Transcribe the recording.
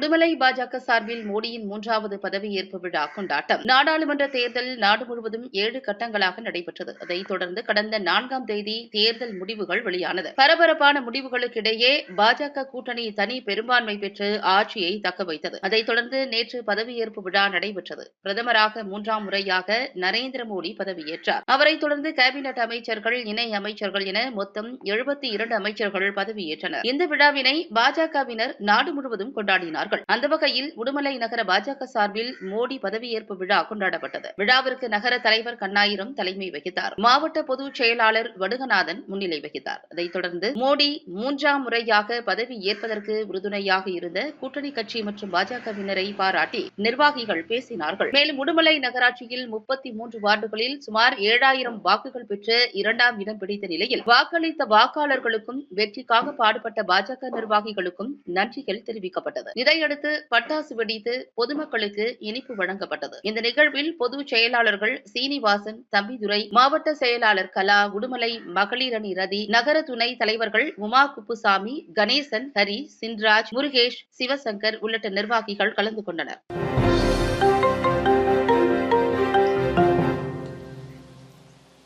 உடுமலை பாஜக சார்பில் மோடியின் மூன்றாவது பதவியேற்பு விழா கொண்டாட்டம். நாடாளுமன்ற தேர்தல் நாடு முழுவதும் ஏழு கட்டங்களாக நடைபெற்றது. அதைத் தொடர்ந்து கடந்த நான்காம் தேதி தேர்தல் முடிவுகள் வெளியானது. பரபரப்பான முடிவுகளுக்கிடையே பாஜக கூட்டணி தனி பெரும்பான்மை பெற்று ஆட்சியை தக்க வைத்தது. அதைத் தொடர்ந்து நேற்று பதவியேற்பு விழா நடைபெற்றது. பிரதமராக மூன்றாம் முறையாக நரேந்திர மோடி பதவியேற்றார் அவரைத் தொடர்ந்து கேபினெட் அமைச்சர்கள் இணை அமைச்சர்கள் என மொத்தம் எழுபத்தி இரண்டு அமைச்சர்கள் பதவியேற்றனர் இந்த விழாவினை பாஜகவினர் நாடு முழுவதும் கொண்டாடினார் கொண்டாடினார்கள் அந்த வகையில் உடுமலை நகர பாஜக சார்பில் மோடி பதவியேற்பு விழா கொண்டாடப்பட்டது. விழாவிற்கு நகர தலைவர் கண்ணாயிரம் தலைமை வகித்தார். மாவட்ட பொதுச் செயலாளர் வடுகநாதன் முன்னிலை வகித்தார். அதைத் தொடர்ந்து மோடி மூன்றாம் முறையாக பதவி ஏற்பதற்கு உறுதுணையாக இருந்த கூட்டணி கட்சி மற்றும் பாஜகவினரை பாராட்டி நிர்வாகிகள் பேசினார்கள். மேலும் உடுமலை நகராட்சியில் முப்பத்தி மூன்று வார்டுகளில் சுமார் ஏழாயிரம் வாக்குகள் பெற்று இரண்டாம் இடம் பிடித்த நிலையில் வாக்களித்த வாக்காளர்களுக்கும் வெற்றிக்காக பாடுபட்ட பாஜக நிர்வாகிகளுக்கும் நன்றிகள் தெரிவிக்கப்பட்டது. இதை இதையடுத்து பட்டாசு வெடித்து பொதுமக்களுக்கு இனிப்பு வழங்கப்பட்டது. இந்த நிகழ்வில் பொதுச் செயலாளர்கள் சீனிவாசன் தம்பிதுரை மாவட்ட செயலாளர் கலா உடுமலை மகளிரணி ரதி நகர துணை தலைவர்கள் உமா குப்புசாமி கணேசன் ஹரி சின்ராஜ் முருகேஷ் சிவசங்கர் உள்ளிட்ட நிர்வாகிகள் கலந்து கொண்டனர்.